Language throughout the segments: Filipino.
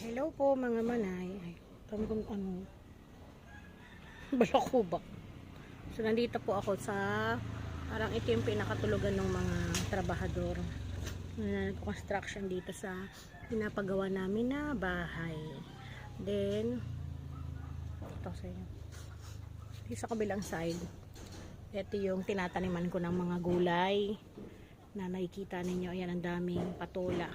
Hello po mga manay. Ay, kami kung ano. Balakubak. So nandito po ako sa parang ito yung pinakatulugan ng mga trabahador na construction dito sa pinapagawa namin na bahay. Then ito sa inyo. Dito sa kabilang side. Ito yung tinataniman ko ng mga gulay na nakikita ninyo. Ayan ang daming patola.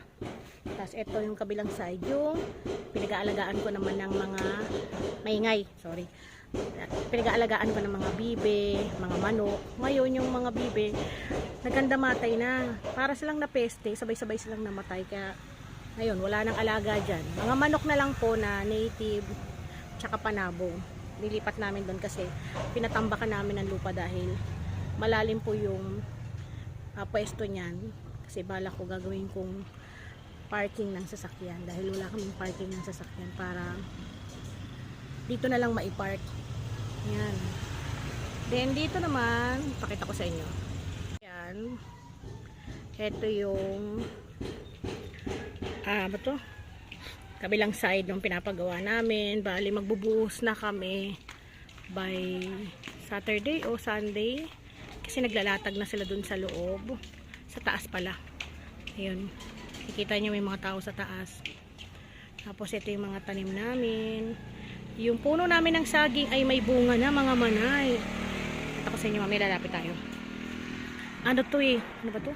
Tapos ito yung kabilang side, yung pinag-aalagaan ko naman ng mga maingay, sorry. Pinag-aalagaan ko ng mga bibe, mga manok. Ngayon yung mga bibe, naganda matay na. Para silang napeste, sabay-sabay silang namatay. Kaya ngayon, wala nang alaga dyan. Mga manok na lang po na native, tsaka panabo. Nilipat namin doon kasi pinatambakan namin ng lupa dahil malalim po yung ah, pwesto niyan. Kasi bala ko gagawin kong parking ng sasakyan dahil wala kaming parking ng sasakyan para dito na lang maipark. Yan. Then dito naman pakita ko sa inyo. Yan. Ito yung ah ba to? Kabilang side ng pinapagawa namin. Bali magbubuhos na kami by Saturday o Sunday. Kasi naglalatag na sila dun sa loob. Sa taas pala. Ayun Kikita nyo may mga tao sa taas. Tapos ito yung mga tanim namin. Yung puno namin ng saging ay may bunga na mga manay. Ito ko sa inyo mamaya lalapit tayo. Ano to eh? Ano ba to?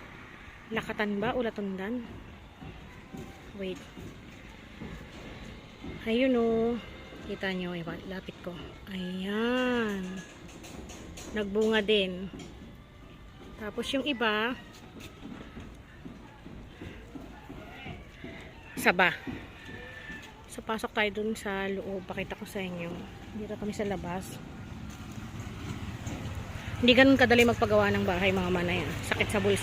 Lakatan ba o latundan? Wait. Ayun o. Kita nyo. eh, Lapit ko. Ayan. Nagbunga din. Tapos yung iba, saba. So, pasok tayo dun sa loob. Pakita ko sa inyo. Dito kami sa labas. Hindi ganun kadali magpagawa ng bahay mga manay. Sakit sa buwis.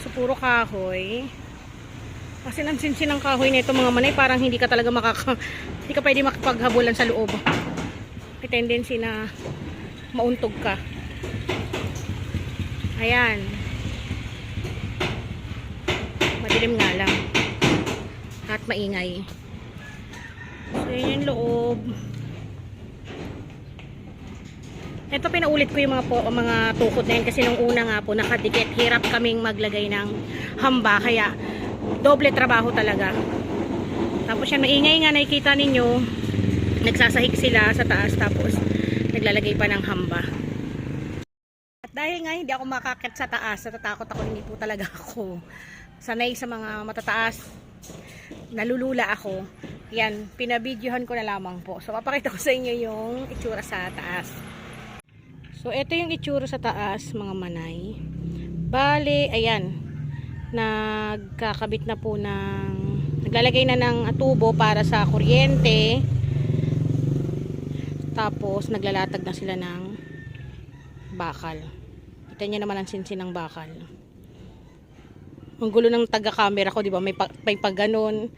So, puro kahoy. Kasi nansinsin ng kahoy nito mga manay. Parang hindi ka talaga makaka... hindi ka pwede makapaghabulan sa loob. May tendency na mauntog ka. Ayan. Madilim nga lang. At maingay. So, yun yung loob. Ito pinaulit ko yung mga po, mga tukod na yun kasi nung una nga po nakadikit. Hirap kaming maglagay ng hamba kaya doble trabaho talaga. Tapos yan maingay nga nakikita ninyo. Nagsasahik sila sa taas tapos naglalagay pa ng hamba. At dahil nga hindi ako makakit sa taas, natatakot ako, hindi po talaga ako sanay sa mga matataas. Nalulula ako. Yan, pinabidyohan ko na lamang po. So, papakita ko sa inyo yung itsura sa taas. So, ito yung itsura sa taas, mga manay. Bale, ayan. Nagkakabit na po ng... Naglalagay na ng tubo para sa kuryente. Tapos, naglalatag na sila ng bakal. Kita niyo naman ang sinsin ng bakal. Ang gulo ng taga-camera ko, di ba? May, pa, may pag ganun.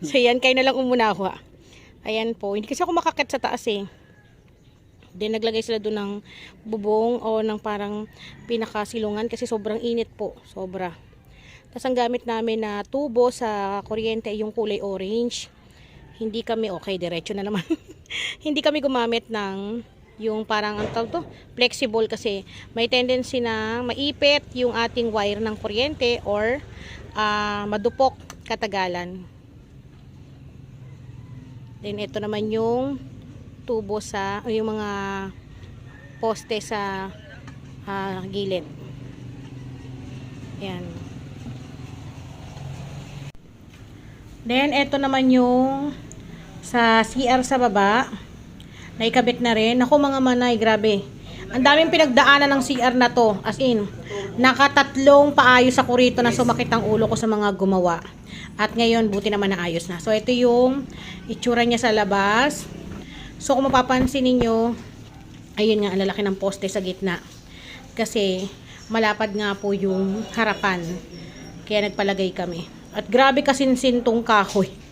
So, yan, kayo na lang umunawa. Ayan po. Hindi kasi ako makakit sa taas eh. Then, naglagay sila doon ng bubong o ng parang pinakasilungan kasi sobrang init po. Sobra. Tapos, ang gamit namin na tubo sa kuryente yung kulay orange. Hindi kami, okay, diretso na naman. Hindi kami gumamit ng yung parang ang to, flexible kasi may tendency na maipit yung ating wire ng kuryente or ah, madupok katagalan. Then ito naman yung tubo sa yung mga poste sa ah, gilid. Yan. Then ito naman yung sa CR sa baba. Naikabit na rin. Ako mga manay, grabe. Ang daming pinagdaanan ng CR na to. As in, nakatatlong paayos ako rito na sumakit ang ulo ko sa mga gumawa. At ngayon, buti naman na ayos na. So, ito yung itsura niya sa labas. So, kung mapapansin ninyo, ayun nga, ang lalaki ng poste sa gitna. Kasi, malapad nga po yung harapan. Kaya nagpalagay kami. At grabe kasinsin tong kahoy.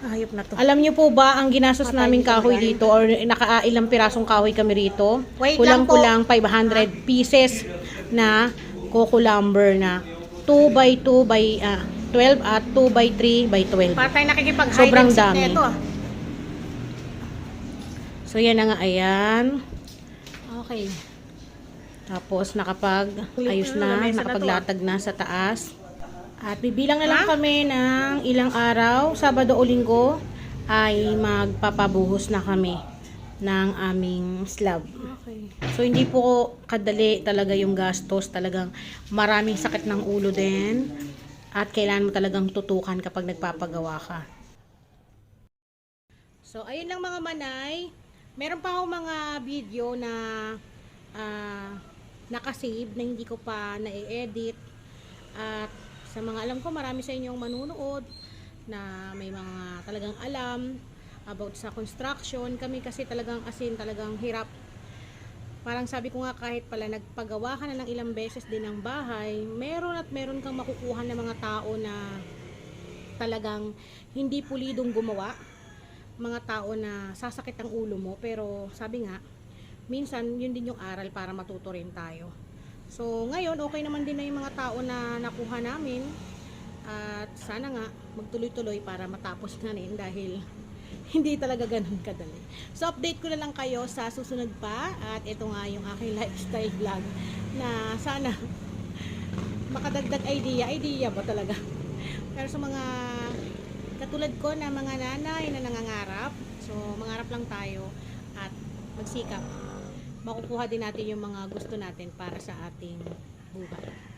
Ayop na to. Alam niyo po ba ang ginastos naming kahoy dito or nakailang pirasong kahoy kami rito? Kulang-kulang 500 pieces na coco lumber na 2 by 2 by ah, 12 at 2 by 3 by 12. Para tayo nakikipag Sobrang hide seek dami. nito, ah. So yan na nga, ayan. Okay. Tapos nakapag ayos na, to, nakapaglatag na sa taas. At bibilang na lang kami ng ilang araw, Sabado o Linggo, ay magpapabuhos na kami ng aming slab. Okay. So hindi po kadali talaga yung gastos, talagang maraming sakit ng ulo din at kailangan mo talagang tutukan kapag nagpapagawa ka. So ayun lang mga manay, meron pa akong mga video na ah, nakasave na hindi ko pa na-edit at sa mga alam ko marami sa inyong manunood na may mga talagang alam about sa construction. Kami kasi talagang asin talagang hirap. Parang sabi ko nga kahit pala nagpagawa ka na ng ilang beses din ng bahay meron at meron kang makukuha ng mga tao na talagang hindi pulidong gumawa. Mga tao na sasakit ang ulo mo. Pero sabi nga minsan yun din yung aral para matuto rin tayo so ngayon okay naman din na yung mga tao na nakuha namin at sana nga magtuloy-tuloy para matapos na rin dahil hindi talaga ganun kadali. So update ko na lang kayo sa susunod pa at ito nga yung aking lifestyle vlog na sana makadagdag idea. Idea ba talaga? Pero sa mga katulad ko na mga nanay na nangangarap, so mangarap lang tayo at magsikap. Makukuha din natin yung mga gusto natin para sa ating buhay.